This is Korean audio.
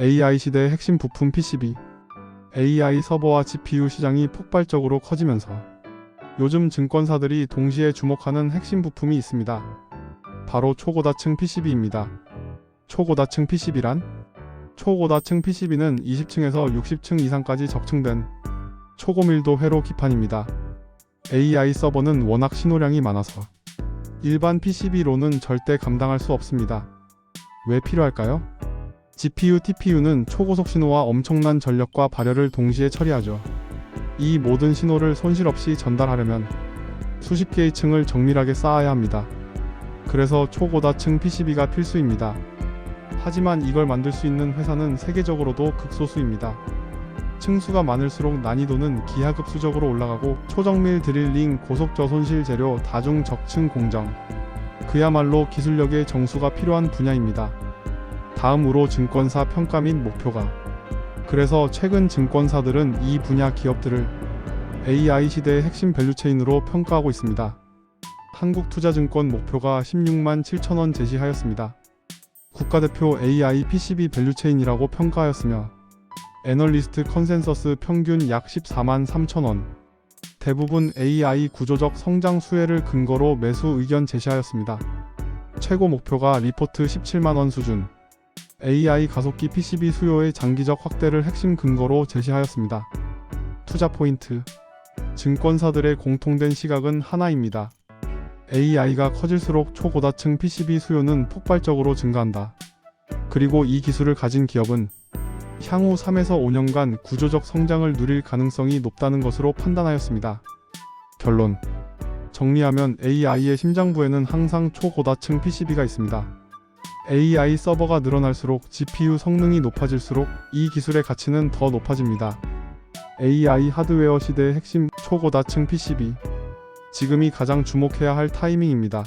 AI 시대의 핵심 부품 PCB. AI 서버와 GPU 시장이 폭발적으로 커지면서 요즘 증권사들이 동시에 주목하는 핵심 부품이 있습니다. 바로 초고다층 PCB입니다. 초고다층 PCB란? 초고다층 PCB는 20층에서 60층 이상까지 적층된 초고밀도 회로 기판입니다. AI 서버는 워낙 신호량이 많아서 일반 PCB로는 절대 감당할 수 없습니다. 왜 필요할까요? GPU, TPU는 초고속 신호와 엄청난 전력과 발열을 동시에 처리하죠. 이 모든 신호를 손실 없이 전달하려면 수십 개의 층을 정밀하게 쌓아야 합니다. 그래서 초고다층 PCB가 필수입니다. 하지만 이걸 만들 수 있는 회사는 세계적으로도 극소수입니다. 층수가 많을수록 난이도는 기하급수적으로 올라가고 초정밀 드릴링, 고속 저손실 재료, 다중 적층 공정. 그야말로 기술력의 정수가 필요한 분야입니다. 다음으로 증권사 평가 및 목표가. 그래서 최근 증권사들은 이 분야 기업들을 AI 시대의 핵심 밸류체인으로 평가하고 있습니다. 한국투자증권 목표가 16만 7천원 제시하였습니다. 국가대표 AI PCB 밸류체인이라고 평가하였으며 애널리스트 컨센서스 평균 약 14만 3천원. 대부분 AI 구조적 성장 수혜를 근거로 매수 의견 제시하였습니다. 최고 목표가 리포트 17만원 수준. AI 가속기 PCB 수요의 장기적 확대를 핵심 근거로 제시하였습니다. 투자 포인트. 증권사들의 공통된 시각은 하나입니다. AI가 커질수록 초고다층 PCB 수요는 폭발적으로 증가한다. 그리고 이 기술을 가진 기업은 향후 3에서 5년간 구조적 성장을 누릴 가능성이 높다는 것으로 판단하였습니다. 결론. 정리하면 AI의 심장부에는 항상 초고다층 PCB가 있습니다. AI 서버가 늘어날수록 GPU 성능이 높아질수록 이 기술의 가치는 더 높아집니다. AI 하드웨어 시대의 핵심 초고다층 PCB. 지금이 가장 주목해야 할 타이밍입니다.